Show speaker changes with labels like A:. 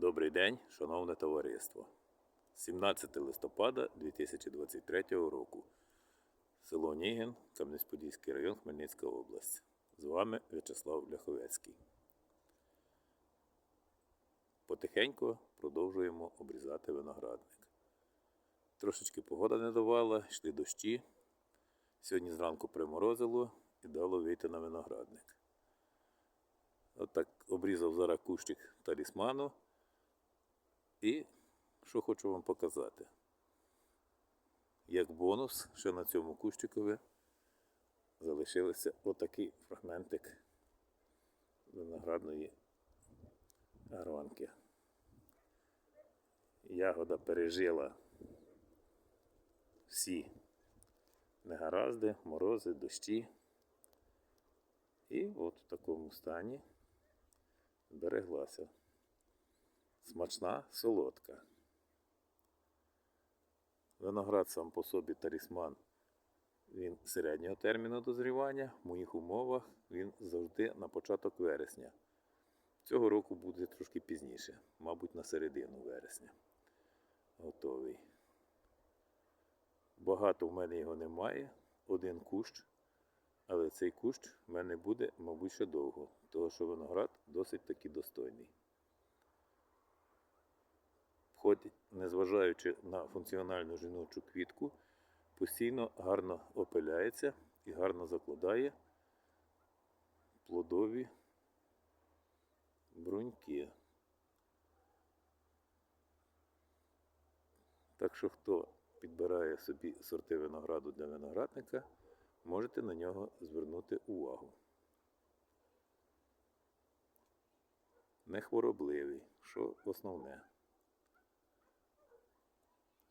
A: Добрий день, шановне товариство. 17 листопада 2023 року. Село Нігін, Кам'янець-Подільський район, Хмельницька область. З вами В'ячеслав Ляховецький. Потихеньку продовжуємо обрізати виноградник. Трошечки погода не давала, йшли дощі. Сьогодні зранку приморозило і дало вийти на виноградник. Отак обрізав зараз кущик талісману. І що хочу вам показати. Як бонус, ще на цьому кущикові залишилися отакий фрагментик виноградної гронки. Ягода пережила всі негаразди, морози, дощі. І от в такому стані збереглася. Смачна, солодка. Виноград сам по собі талісман. Він середнього терміну дозрівання. В моїх умовах він завжди на початок вересня. Цього року буде трошки пізніше, мабуть, на середину вересня. Готовий. Багато в мене його немає. Один кущ. Але цей кущ в мене буде, мабуть, ще довго, тому що виноград досить таки достойний. Хоч, незважаючи на функціональну жіночу квітку, постійно гарно опиляється і гарно закладає плодові бруньки. Так що, хто підбирає собі сорти винограду для виноградника, можете на нього звернути увагу. Не хворобливий, що основне.